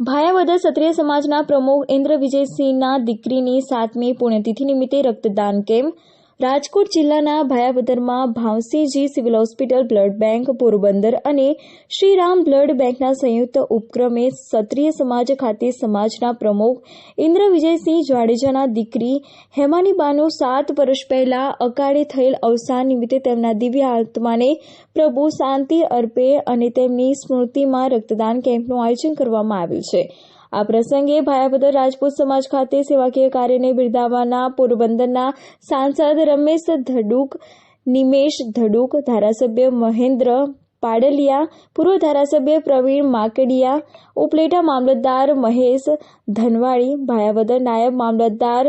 ભાયાવદર ક્ષત્રિય સમાજના પ્રમુખ ઇન્દ્ર વિજયસિંહના દીકરીની સાતમી પુણ્યતિથિ નિમિત્તે રક્તદાન કેમ્પ રાજકોટ જિલ્લાના ભાયાવદરમાં ભાવસીજી civil hospital blood bank, Porbandar અને શ્રીરામ બ્લડ બેંકના સંયુક્ત ઉપક્રમે ક્ષત્રિય સમાજ ખાતે સમાજના પ્રમુખ ઇન્દ્ર વિજયસિંહ જાડેજાના દીકરી હેમાનીબાનું સાત વર્ષ પહેલા અકાળે થયેલ અવસાન નિમિત્તે તેમના દિવ્ય આત્માને પ્રભુ શાંતિ અર્પે અને તેમની સ્મૃતિમાં રક્તદાન કેમ્પનું આયોજન કરવામાં આવ્યું છે. આ પ્રસંગે ભાયાપદર રાજપૂત સમાજ ખાતે સેવાકીય કાર્યને બિરદાવવાના પોરબંદરના સાંસદ રમેશ ધડુક, નિમેશ ધડુક, ધારાસભ્ય મહેન્દ્ર પાડલિયા, પૂર્વ ધારાસભ્ય પ્રવીણ માકડિયા, ઉપલેટા મામલતદાર મહેશ ધનવાડી ભાયાવદર નાયબ મામલતદાર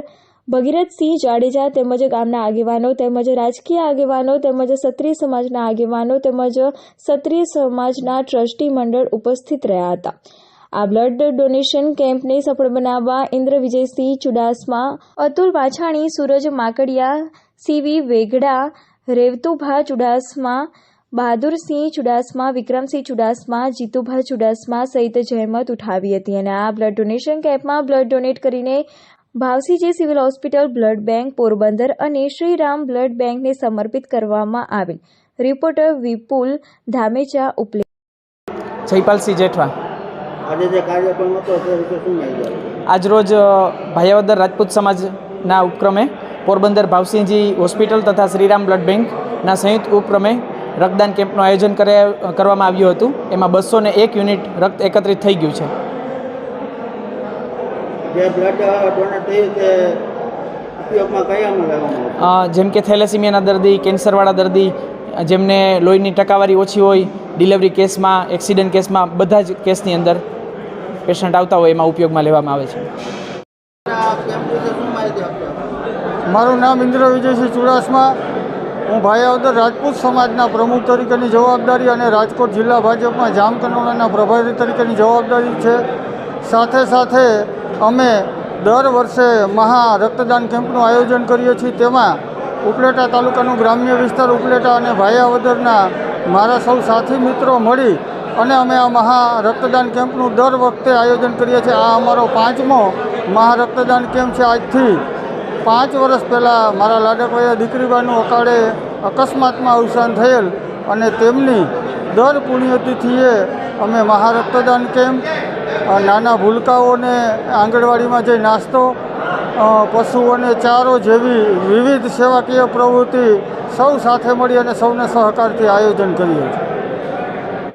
ભગીરથસિંહ જાડેજા તેમજ ગામના આગેવાનો તેમજ રાજકીય આગેવાનો તેમજ ક્ષત્રિય સમાજના આગેવાનો તેમજ ક્ષત્રિય સમાજના ટ્રસ્ટી મંડળ ઉપસ્થિત રહ્યા હતા. આ બ્લડ ડોનેશન કેમ્પને સફળ બનાવવા ઇન્દ્ર વિજયસિંહ ચુડાસમા, અતુલ વાછાણી, સૂરજ માકડિયા, સીવી વેગડા, રેવતુભા ચુડાસમા, બહાદુરસિંહ ચુડાસમા, વિક્રમસિંહ ચુડાસમા, જીતુભા ચુડાસમા સહિત જહેમત ઉઠાવી હતી અને આ બ્લડ ડોનેશન કેમ્પમાં બ્લડ ડોનેટ કરીને ભાવસીજી civil hospital blood bank Porbandar અને શ્રીરામ બ્લડ બેંકને સમર્પિત કરવામાં આવેલ. રિપોર્ટર વિપુલ ધામેચા ઉપલે જયપાલસિંહ જેઠવા. આજે જે કાર્યક્રમ હતો તે વિશે શું માહિતી આજરોજ ભાયાવદર રાજપૂત સમાજના ઉપક્રમે પોરબંદર ભાવસિંહજી હોસ્પિટલ તથા શ્રીરામ બ્લડ બેંકના સંયુક્ત ઉપક્રમે રક્તદાન કેમ્પનું આયોજન કરે કરવામાં આવ્યું હતું. એમાં બસો ને એક યુનિટ રક્ત એકત્રિત થઈ ગયું છે. જે બ્લડ ડોનેટ થયું તે જેમ કે થેલેસીમિયાના દર્દી કેન્સરવાળા દર્દી જેમને લોહીની ટકાવારી ઓછી હોય ડિલિવરી કેસમાં એક્સિડન્ટ કેસમાં બધા જ કેસની અંદર પેશન્ટ આવતા હોય એમાં ઉપયોગમાં લેવામાં આવે છે. મારું નામ ઇન્દ્ર વિજયસિંહ ચુડાસમા. હું ભાયાવદર રાજપૂત સમાજના પ્રમુખ તરીકેની જવાબદારી અને રાજકોટ જિલ્લા ભાજપમાં જામકંડોળાના પ્રભારી તરીકેની જવાબદારી છે. સાથે સાથે અમે દર વર્ષે મહા રક્તદાન કેમ્પનું આયોજન કરીએ છીએ. તેમાં ઉપલેટા તાલુકાનું ગ્રામ્ય વિસ્તાર ઉપલેટા અને ભાયાવદરના મારા સૌ સાથી મિત્રો મળી અને અમે આ મહા રક્તદાન કેમ્પનું દર વખતે આયોજન કરીએ છીએ. આ અમારો પાંચમો મહા રક્તદાન કેમ્પ છે. આજથી પાંચ વર્ષ પહેલાં મારા લાડકભાઈએ દીકરીબાનું અકાળે અકસ્માતમાં અવસાન થયેલ અને તેમની દર પુણ્યતિથિએ અમે મહારક્તદાન કેમ્પ નાના ભૂલકાઓને આંગણવાડીમાં જઈ નાસ્તો પશુઓને ચારો જેવી વિવિધ સેવાકીય પ્રવૃત્તિ સૌ સાથે મળી અને સૌને સહકારથી આયોજન કરીએ છીએ.